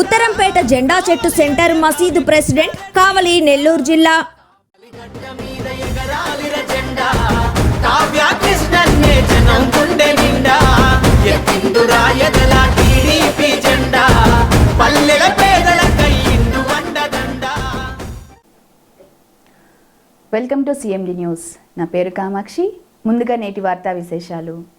ఉత్తరంపేట జెండా చెట్టు సెంటర్ మసీదు ప్రెసిడెంట్ కావలి నెల్లూరు జిల్లా. జెండా వెల్కమ్ టు సిఎండి న్యూస్. నా పేరు కామాక్షి. ముందుగా నేటి వార్తా విశేషాలు.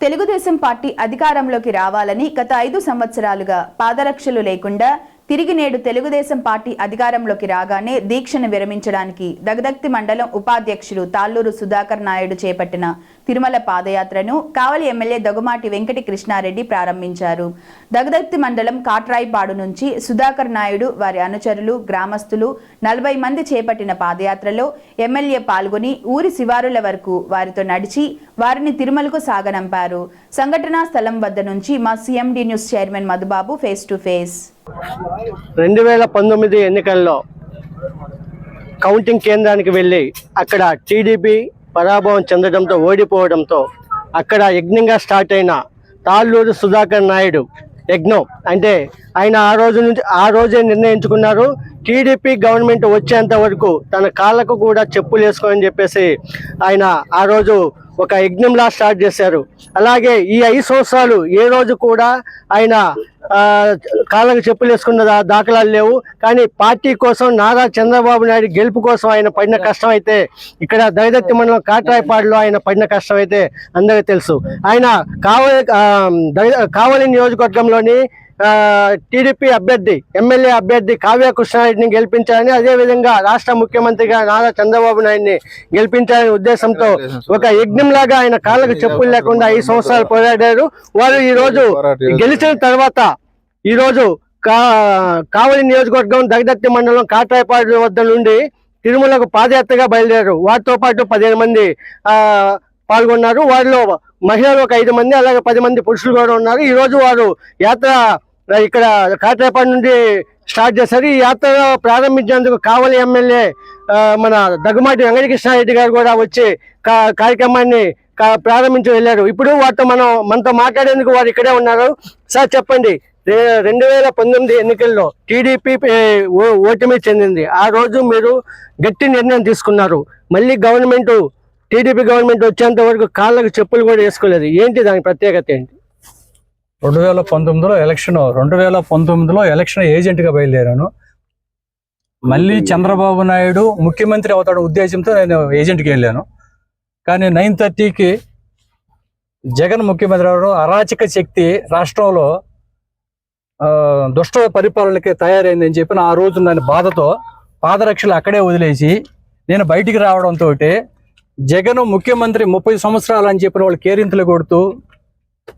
తెలుగుదేశం పార్టీ అధికారంలోకి రావాలని గత ఐదు సంవత్సరాలుగా పాదరక్షలు లేకుండా తిరిగి నేడు తెలుగుదేశం పార్టీ అధికారంలోకి రాగానే దీక్షను విరమించడానికి దగదక్తి మండలం ఉపాధ్యక్షుడు తాళ్ళూరు సుధాకర్ నాయుడు చేపట్టిన తిరుమల పాదయాత్రను కావలి ఎమ్మెల్యే దొగమాటి వెంకటి కృష్ణారెడ్డి ప్రారంభించారు. దగదక్తి మండలం కాట్రాయిపాడు నుంచి సుధాకర్ నాయుడు వారి అనుచరులు గ్రామస్తులు నలభై మంది చేపట్టిన పాదయాత్రలో ఎమ్మెల్యే పాల్గొని ఊరి శివారుల వరకు వారితో నడిచి వారిని తిరుమలకు సాగనంపారు. సంఘటనా స్థలం వద్ద నుంచి మా CMD news chairman Madhubabu face to face. రెండు వేల పంతొమ్మిది ఎన్నికల్లో కౌంటింగ్ కేంద్రానికి వెళ్ళి అక్కడ టీడీపీ పరాభవం చెందడంతో ఓడిపోవడంతో అక్కడ యజ్ఞంగా స్టార్ట్ అయిన తాళ్ళూరు సుధాకర్ నాయుడు యజ్ఞం అంటే ఆయన ఆ రోజు నుంచి ఆ రోజే నిర్ణయించుకున్నారు. టీడీపీ గవర్నమెంట్ వచ్చేంత వరకు తన కాళ్ళకు కూడా చెప్పులు వేసుకోని చెప్పేసి ఆయన ఆ రోజు ఒక యజ్ఞంలా స్టార్ట్ చేశారు. అలాగే ఈ ఐదు సంవత్సరాలు ఏ రోజు కూడా ఆయన కాళ్ళకు చెప్పులు వేసుకున్న దాఖలాలు లేవు. కానీ పార్టీ కోసం నారా చంద్రబాబు నాయుడు గెలుపు కోసం ఆయన పడిన కష్టం అయితే ఇక్కడ దైదత్తి మండలం కాట్రాయపాడులో ఆయన పడిన కష్టం అయితే అందరికీ తెలుసు. ఆయన కావలి కావలి నియోజకవర్గంలోని టీడీపీ అభ్యర్థి ఎమ్మెల్యే అభ్యర్థి కావ్య కృష్ణారెడ్డిని గెలిపించాలని అదేవిధంగా రాష్ట్ర ముఖ్యమంత్రిగా నారా చంద్రబాబు నాయుడిని గెలిపించాలనే ఉద్దేశంతో ఒక యజ్ఞంలాగా ఆయన కాళ్ళకు చెప్పులు లేకుండా ఐదు సంవత్సరాలు పోరాడారు. వారు ఈ రోజు గెలిచిన తర్వాత ఈ రోజు కా కావలి నియోజకవర్గం దగదత్తి మండలం కాట్రాయపాడు వద్ద నుండి తిరుమలకు పాదయాత్రగా బయలుదేరారు. వారితో పాటు పదిహేను మంది పాల్గొన్నారు. వారిలో మహిళలు ఒక ఐదు మంది అలాగే పది మంది పురుషులు కూడా ఉన్నారు. ఈరోజు వారు యాత్ర ఇక్కడ కాట్రాయపాడు నుండి స్టార్ట్ చేశారు ఈ యాత్ర ప్రారంభించేందుకు కావలి ఎమ్మెల్యే మన దగ్గుమాటి వెంకటకృష్ణారెడ్డి గారు కూడా వచ్చి కా- కార్యక్రమాన్ని కా- ప్రారంభించి వెళ్ళారు. ఇప్పుడు వారితో మనం మనతో మాట్లాడేందుకు వారు ఇక్కడే ఉన్నారు. సార్ చెప్పండి. రెండు వేల పంతొమ్మిది ఎన్నికల్లో టీడీపీ ఓటమి చెందింది. ఆ రోజు మీరు గట్టి నిర్ణయం తీసుకున్నారు. మళ్ళీ గవర్నమెంట్ టీడీపీ గవర్నమెంట్ వచ్చేంత వరకు కాళ్ళకు చెప్పులు కూడా వేసుకోలేదు. ఏంటి దాని ప్రత్యేకత ఏంటి? రెండు వేల పంతొమ్మిదిలో ఎలక్షన్ రెండు వేల పంతొమ్మిదిలో ఎలక్షన్ ఏజెంట్గా బయలుదేరాను. మళ్ళీ చంద్రబాబు నాయుడు ముఖ్యమంత్రి అవుతాడు ఉద్దేశంతో నేను ఏజెంట్కి వెళ్ళాను. కానీ నైన్ థర్టీకి జగన్ ముఖ్యమంత్రి అవడం అరాచక శక్తి రాష్ట్రంలో దుష్ట పరిపాలనకి తయారైందని చెప్పి ఆ రోజు నన్ను బాధతో పాదరక్షలు అక్కడే వదిలేసి నేను బయటికి రావడంతో జగన్ ముఖ్యమంత్రి ముప్పై సంవత్సరాలు అని చెప్పిన వాళ్ళు కేరింతలు కొడుతూ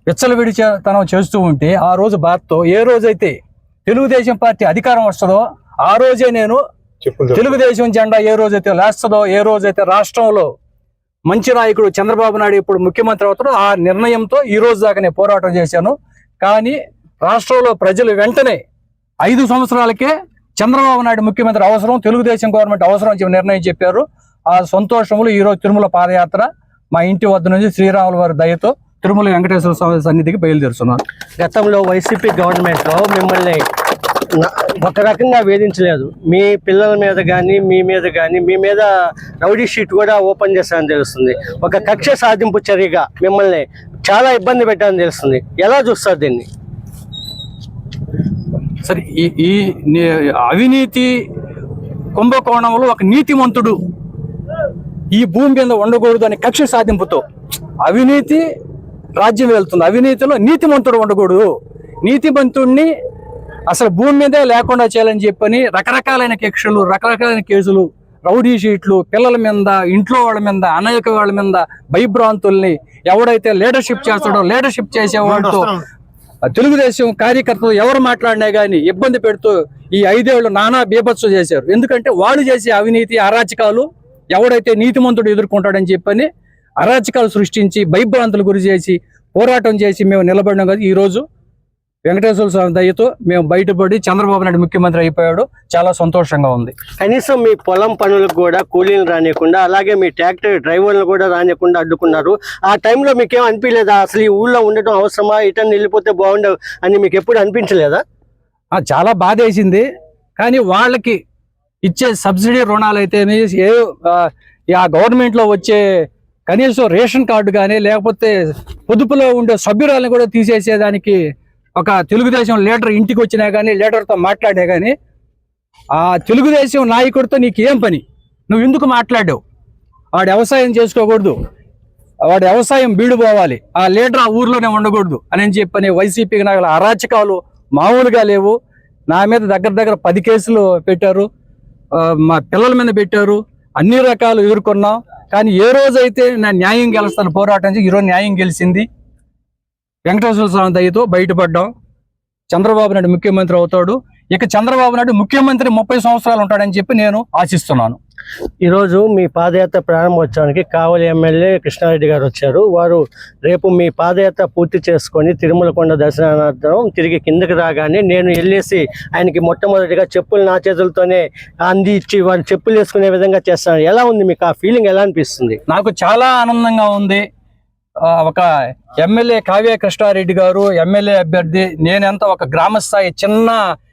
విచ్చలవిడి తనం చేస్తూ ఉంటే ఆ రోజు బాధతో ఏ రోజైతే తెలుగుదేశం పార్టీ అధికారం వస్తుందో ఆ రోజే నేను తెలుగుదేశం జెండా ఏ రోజైతే లేస్తుందో ఏ రోజైతే రాష్ట్రంలో మంచి నాయకుడు చంద్రబాబు నాయుడు ఇప్పుడు ముఖ్యమంత్రి అవుతాడో ఆ నిర్ణయంతో ఈ రోజు దాకా నేను పోరాటం చేశాను. కానీ రాష్ట్రంలో ప్రజలు వెంటనే ఐదు సంవత్సరాలకే చంద్రబాబు నాయుడు ముఖ్యమంత్రి అవసరం తెలుగుదేశం గవర్నమెంట్ అవసరం అని చెప్పి నిర్ణయం చెప్పారు. ఆ సంతోషములు ఈ రోజు తిరుమల పాదయాత్ర మా ఇంటి వద్ద నుంచి శ్రీరాముల వారి దయతో తిరుమల వెంకటేశ్వర స్వామి సన్నిధికి బయలుదేరుతున్నాను గతంలో వైసీపీ గవర్నమెంట్లో మిమ్మల్ని ఒక రకంగా వేధించలేదు. మీ పిల్లల మీద కానీ మీ మీద కానీ మీ మీద రౌడీ షీట్ కూడా ఓపెన్ చేస్తారని తెలుస్తుంది. ఒక కక్ష సాధింపు చర్యగా మిమ్మల్ని చాలా ఇబ్బంది పెట్టారని తెలుస్తుంది. ఎలా చూస్తారు దీన్ని? సరే ఈ ఈ అవినీతి కుంభకోణంలో ఒక నీతిమంతుడు ఈ భూమి మీద ఉండకూడదు అనే కక్ష సాధింపుతో అవినీతి రాజ్యం వెళ్తుంది. అవినీతిలో నీతిమంతుడు ఉండకూడదు. నీతిమంతుడిని అసలు భూమి మీదే లేకుండా చేయాలని చెప్పని రకరకాలైన కక్షలు రకరకాలైన కేసులు రౌడీ షీట్లు పిల్లల మీద ఇంట్లో వాళ్ళ మీద అనేక వాళ్ళ మీద భయభ్రాంతుల్ని ఎవడైతే లీడర్షిప్ చేస్తాడో లీడర్షిప్ చేసే వాళ్ళతో ఆ తెలుగుదేశం కార్యకర్తలు ఎవరు మాట్లాడినా కానీ ఇబ్బంది పెడుతూ ఈ ఐదేళ్ళు నానా బీభత్సం చేశారు. ఎందుకంటే వాళ్ళు చేసే అవినీతి అరాచకాలు ఎవడైతే నీతిమంతుడు ఎదుర్కొంటాడని చెప్పని అరాచకాలు సృష్టించి భయభ్రాంతులు గురి చేసి పోరాటం చేసి మేము నిలబడినాం కదా ఈ రోజు. వెంకటేశ్వర స్వామి దయతో మేము బయటపడి చంద్రబాబు నాయుడు ముఖ్యమంత్రి అయిపోయాడు. చాలా సంతోషంగా ఉంది. కనీసం మీ పొలం పనులకు కూడా కూలీలు రానియకుండా అలాగే మీ ట్రాక్టర్ డ్రైవర్లు కూడా రానియకుండా అడ్డుకున్నారు. ఆ టైంలో మీకేం అనిపించలేదా? అసలు ఈ ఊళ్ళో ఉండటం అవసరమా? ఇటని వెళ్ళిపోతే బాగుండవు అని మీకు ఎప్పుడు అనిపించలేదా? చాలా బాధ వేసింది. కానీ వాళ్ళకి ఇచ్చే సబ్సిడీ రుణాలు అయితేనే ఏ ఆ గవర్నమెంట్లో వచ్చే కనీసం రేషన్ కార్డు కానీ లేకపోతే పొదుపులో ఉండే సభ్యురాలను కూడా తీసేసేదానికి ఒక తెలుగుదేశం లీడర్ ఇంటికి వచ్చినా కానీ లీడర్తో మాట్లాడే కానీ ఆ తెలుగుదేశం నాయకుడితో నీకు ఏం పని? నువ్వు ఎందుకు మాట్లాడావు? వాడు వ్యవసాయం చేసుకోకూడదు. వాడు వ్యవసాయం బీడు పోవాలి. ఆ లీడర్ ఆ ఊర్లోనే ఉండకూడదు అని చెప్పని వైసీపీకి నాకు అరాచకాలు మామూలుగా లేవు. నా మీద దగ్గర దగ్గర పది కేసులు పెట్టారు. మా పిల్లల మీద పెట్టారు. అన్ని రకాలు ఎదుర్కొన్నాం. కానీ ఏ రోజైతే నా న్యాయం గెలుస్తాను పోరాటం చేసి ఈరోజు న్యాయం గెలిచింది వెంకటేశ్వర స్వామి దయతో బయటపడ్డాం. చంద్రబాబు నాయుడు ముఖ్యమంత్రి అవుతాడు. ఇక చంద్రబాబు నాయుడు ముఖ్యమంత్రి ముప్పై సంవత్సరాలు ఉంటాడని చెప్పి నేను ఆశిస్తున్నాను. ఈరోజు మీ పాదయాత్ర ప్రారంభోత్సవానికి కావలి ఎమ్మెల్యే కృష్ణారెడ్డి గారు వచ్చారు. వారు రేపు మీ పాదయాత్ర పూర్తి చేసుకొని తిరుమల కొండ దర్శనానంతరం తిరిగి కిందకి రాగానే నేను వెళ్ళేసి ఆయనకి మొట్టమొదటిగా చెప్పులు నా చేతులతోనే అంది ఇచ్చి వారు చెప్పులు వేసుకునే విధంగా చేస్తాను. ఎలా ఉంది మీకు ఆ ఫీలింగ్ ఎలా అనిపిస్తుంది? నాకు చాలా ఆనందంగా ఉంది. ఒక ఎమ్మెల్యే కావ్య కృష్ణారెడ్డి గారు ఎమ్మెల్యే అభ్యర్థి నేనెంత ఒక గ్రామ స్థాయి చిన్న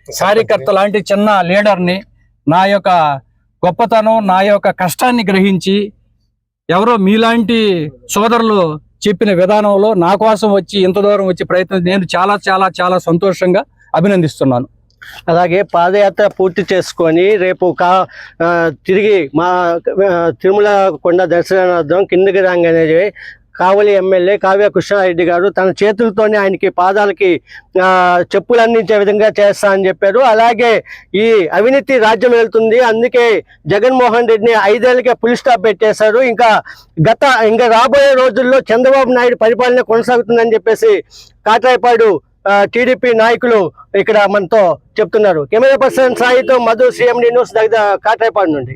కార్యకర్త లాంటి చిన్న లీడర్ని నా యొక్క గొప్పతనం నా యొక్క కష్టాన్ని గ్రహించి ఎవరో మీలాంటి సోదరులు చెప్పిన విధానంలో నా కోసం వచ్చి ఇంత దూరం వచ్చి ప్రయత్నం నేను చాలా చాలా చాలా సంతోషంగా అభినందిస్తున్నాను. అలాగే పాదయాత్ర పూర్తి చేసుకొని రేపు కా తిరిగి మా తిరుమల కొండ దర్శనార్థం కిందకి రాగానే కావలి ఎమ్మెల్యే కావ్య కృష్ణారెడ్డి గారు తన చేతులతోనే ఆయనకి పాదాలకి చెప్పులు అందించే విధంగా చేస్తా అని చెప్పారు. అలాగే ఈ అవినీతి రాజ్యం వెళ్తుంది. అందుకే జగన్మోహన్ రెడ్డిని ఐదేళ్ళకే పులి స్టాప్ పెట్టేశారు. ఇంకా గత ఇంకా రాబోయే రోజుల్లో చంద్రబాబు నాయుడు పరిపాలన కొనసాగుతుందని చెప్పేసి కాట్రాయపాడు టీడీపీ నాయకులు ఇక్కడ మనతో చెప్తున్నారు. కెమెరా పర్సన్ సాయితో మధు సీఎండి న్యూస్ దగ్గర కాట్రాయపాడు నుండి.